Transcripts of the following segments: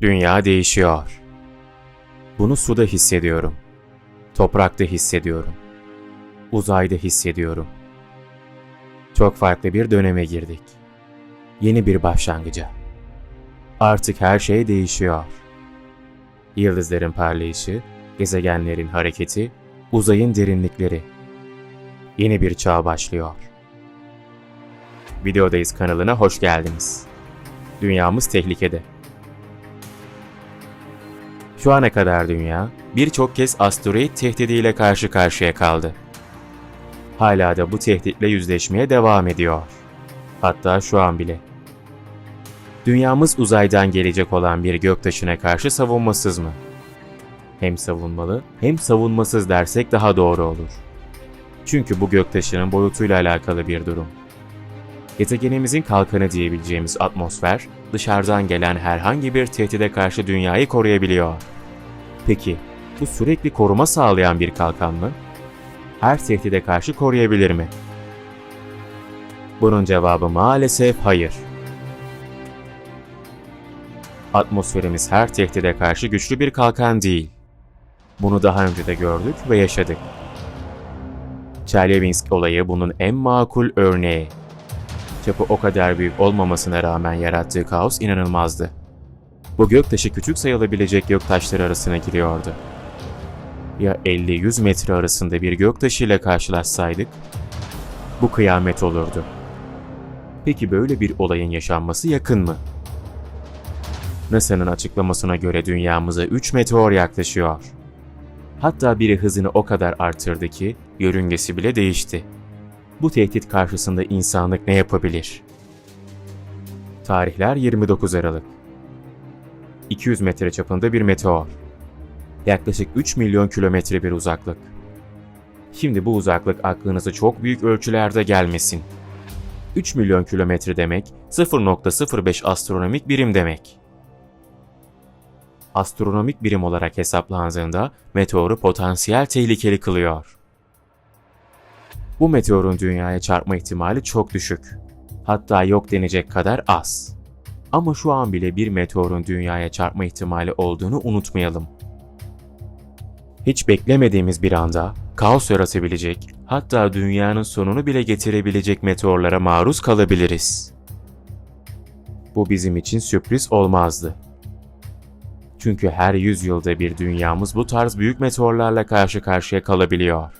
Dünya değişiyor. Bunu suda hissediyorum. Toprakta hissediyorum. Uzayda hissediyorum. Çok farklı bir döneme girdik. Yeni bir başlangıca. Artık her şey değişiyor. Yıldızların parlayışı, gezegenlerin hareketi, uzayın derinlikleri. Yeni bir çağ başlıyor. Videodayız kanalına hoş geldiniz. Dünyamız tehlikede. Şu ana kadar dünya birçok kez asteroid tehdidiyle karşı karşıya kaldı. Hala da bu tehditle yüzleşmeye devam ediyor. Hatta şu an bile. Dünyamız uzaydan gelecek olan bir göktaşına karşı savunmasız mı? Hem savunmalı hem savunmasız dersek daha doğru olur. Çünkü bu göktaşının boyutuyla alakalı bir durum. Gezegenimizin kalkanı diyebileceğimiz atmosfer, dışarıdan gelen herhangi bir tehdide karşı dünyayı koruyabiliyor. Peki, bu sürekli koruma sağlayan bir kalkan mı? Her tehdide karşı koruyabilir mi? Bunun cevabı maalesef hayır. Atmosferimiz her tehdide karşı güçlü bir kalkan değil. Bunu daha önce de gördük ve yaşadık. Chelyabinsk olayı bunun en makul örneği. Çapı o kadar büyük olmamasına rağmen yarattığı kaos inanılmazdı. Bu göktaşı küçük sayılabilecek göktaşları arasına giriyordu. Ya 50-100 metre arasında bir göktaşı ile karşılaşsaydık? Bu kıyamet olurdu. Peki böyle bir olayın yaşanması yakın mı? NASA'nın açıklamasına göre dünyamıza 3 meteor yaklaşıyor. Hatta biri hızını o kadar artırdı ki yörüngesi bile değişti. Bu tehdit karşısında insanlık ne yapabilir? Tarihler 29 Aralık. 200 metre çapında bir meteor. Yaklaşık 3 milyon kilometre bir uzaklık. Şimdi bu uzaklık aklınıza çok büyük ölçülerde gelmesin. 3 milyon kilometre demek 0.05 astronomik birim demek. Astronomik birim olarak hesaplandığında meteoru potansiyel tehlikeli kılıyor. Bu meteorun dünyaya çarpma ihtimali çok düşük. Hatta yok denecek kadar az. Ama şu an bile bir meteorun dünyaya çarpma ihtimali olduğunu unutmayalım. Hiç beklemediğimiz bir anda kaos yaratabilecek, hatta dünyanın sonunu bile getirebilecek meteorlara maruz kalabiliriz. Bu bizim için sürpriz olmazdı. Çünkü her yüzyılda bir dünyamız bu tarz büyük meteorlarla karşı karşıya kalabiliyor.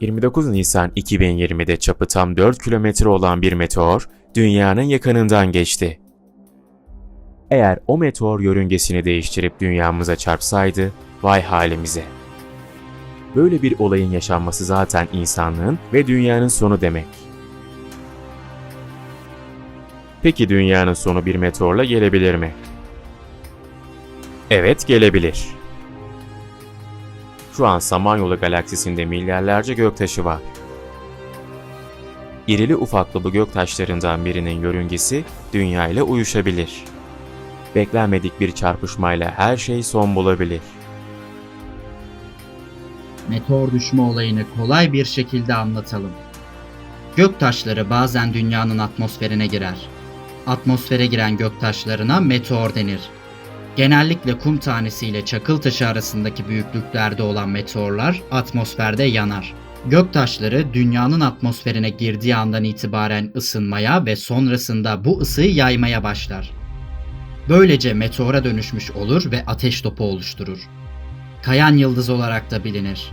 29 Nisan 2020'de çapı tam 4 kilometre olan bir meteor, dünyanın yakınından geçti. Eğer o meteor yörüngesini değiştirip dünyamıza çarpsaydı, vay halimize. Böyle bir olayın yaşanması zaten insanlığın ve dünyanın sonu demek. Peki dünyanın sonu bir meteorla gelebilir mi? Evet gelebilir. Şu an Samanyolu galaksisinde milyarlarca göktaşı var. İrili ufaklı bu göktaşlarından birinin yörüngesi Dünya ile uyuşabilir. Beklenmedik bir çarpışmayla her şey son bulabilir. meteor düşme olayını kolay bir şekilde anlatalım. Göktaşları bazen dünyanın atmosferine girer. Atmosfere giren göktaşlarına meteor denir. Genellikle kum tanesiyle çakıl taşı arasındaki büyüklüklerde olan meteorlar atmosferde yanar. Göktaşları dünyanın atmosferine girdiği andan itibaren ısınmaya ve sonrasında bu ısıyı yaymaya başlar. Böylece meteora dönüşmüş olur ve ateş topu oluşturur. Kayan yıldız olarak da bilinir.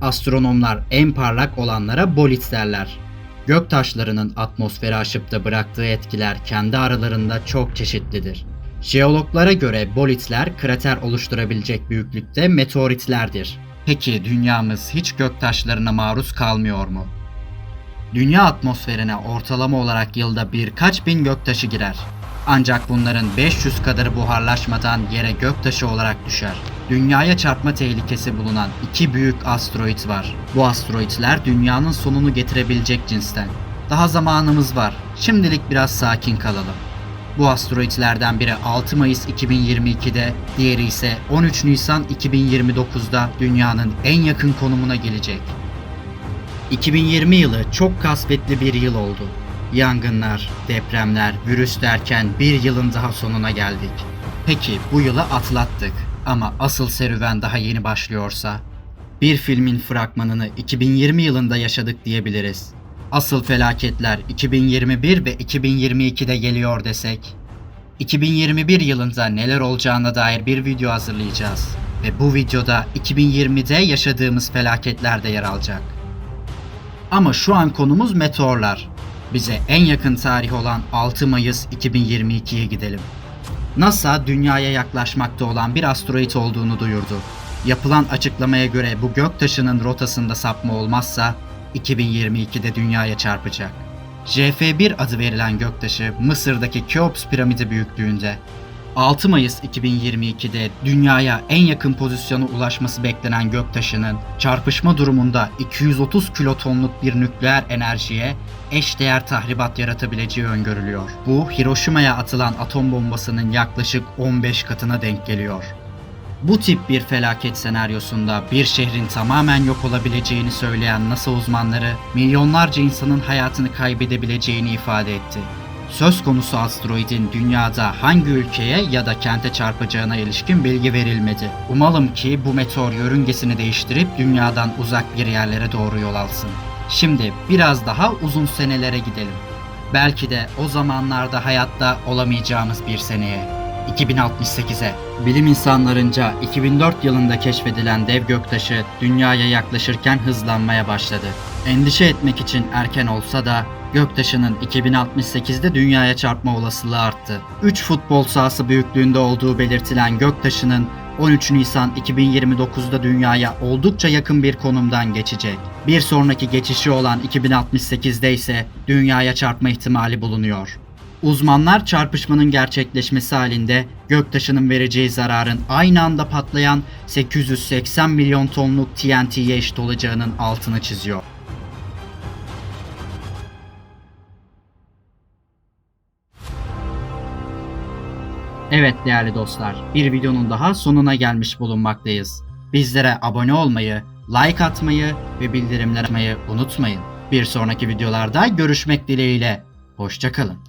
Astronomlar en parlak olanlara bolit derler. Göktaşlarının atmosferi aşıp da bıraktığı etkiler kendi aralarında çok çeşitlidir. Jeologlara göre bolitler krater oluşturabilecek büyüklükte meteoritlerdir. Peki dünyamız hiç göktaşlarına maruz kalmıyor mu? Dünya atmosferine ortalama olarak yılda birkaç bin göktaşı girer. Ancak bunların 500 kadarı buharlaşmadan yere göktaşı olarak düşer. Dünyaya çarpma tehlikesi bulunan iki büyük asteroid var. Bu asteroidler dünyanın sonunu getirebilecek cinsten. Daha zamanımız var. Şimdilik biraz sakin kalalım. Bu asteroidlerden biri 6 Mayıs 2022'de, diğeri ise 13 Nisan 2029'da dünyanın en yakın konumuna gelecek. 2020 yılı çok kasvetli bir yıl oldu. Yangınlar, depremler, virüs derken bir yılın daha sonuna geldik. Peki bu yılı atlattık ama asıl serüven daha yeni başlıyorsa? Bir filmin fragmanını 2020 yılında yaşadık diyebiliriz. Asıl felaketler 2021 ve 2022'de geliyor desek? 2021 yılında neler olacağına dair bir video hazırlayacağız. Ve bu videoda 2020'de yaşadığımız felaketler de yer alacak. Ama şu an konumuz meteorlar. Bize en yakın tarih olan 6 Mayıs 2022'ye gidelim. NASA dünyaya yaklaşmakta olan bir asteroid olduğunu duyurdu. Yapılan açıklamaya göre bu göktaşının rotasında sapma olmazsa 2022'de dünyaya çarpacak. JF1 adı verilen göktaşı Mısır'daki Keops piramidi büyüklüğünde. 6 Mayıs 2022'de dünyaya en yakın pozisyona ulaşması beklenen göktaşının çarpışma durumunda 230 kilotonluk bir nükleer enerjiye eşdeğer tahribat yaratabileceği öngörülüyor. Bu Hiroşima'ya atılan atom bombasının yaklaşık 15 katına denk geliyor. Bu tip bir felaket senaryosunda bir şehrin tamamen yok olabileceğini söyleyen NASA uzmanları milyonlarca insanın hayatını kaybedebileceğini ifade etti. Söz konusu asteroidin dünyada hangi ülkeye ya da kente çarpacağına ilişkin bilgi verilmedi. Umalım ki bu meteor yörüngesini değiştirip dünyadan uzak bir yerlere doğru yol alsın. Şimdi biraz daha uzun senelere gidelim. Belki de o zamanlarda hayatta olamayacağımız bir seneye. 2068'e. Bilim insanlarınca 2004 yılında keşfedilen dev göktaşı dünyaya yaklaşırken hızlanmaya başladı. Endişe etmek için erken olsa da göktaşının 2068'de dünyaya çarpma olasılığı arttı. 3 futbol sahası büyüklüğünde olduğu belirtilen göktaşının 13 Nisan 2029'da dünyaya oldukça yakın bir konumdan geçecek. Bir sonraki geçişi olan 2068'de ise dünyaya çarpma ihtimali bulunuyor. Uzmanlar çarpışmanın gerçekleşmesi halinde göktaşının vereceği zararın aynı anda patlayan 880 milyon tonluk TNT'ye eşit olacağının altını çiziyor. Evet değerli dostlar, bir videonun daha sonuna gelmiş bulunmaktayız. Bizlere abone olmayı, like atmayı ve bildirimler açmayı unutmayın. Bir sonraki videolarda görüşmek dileğiyle. Hoşçakalın.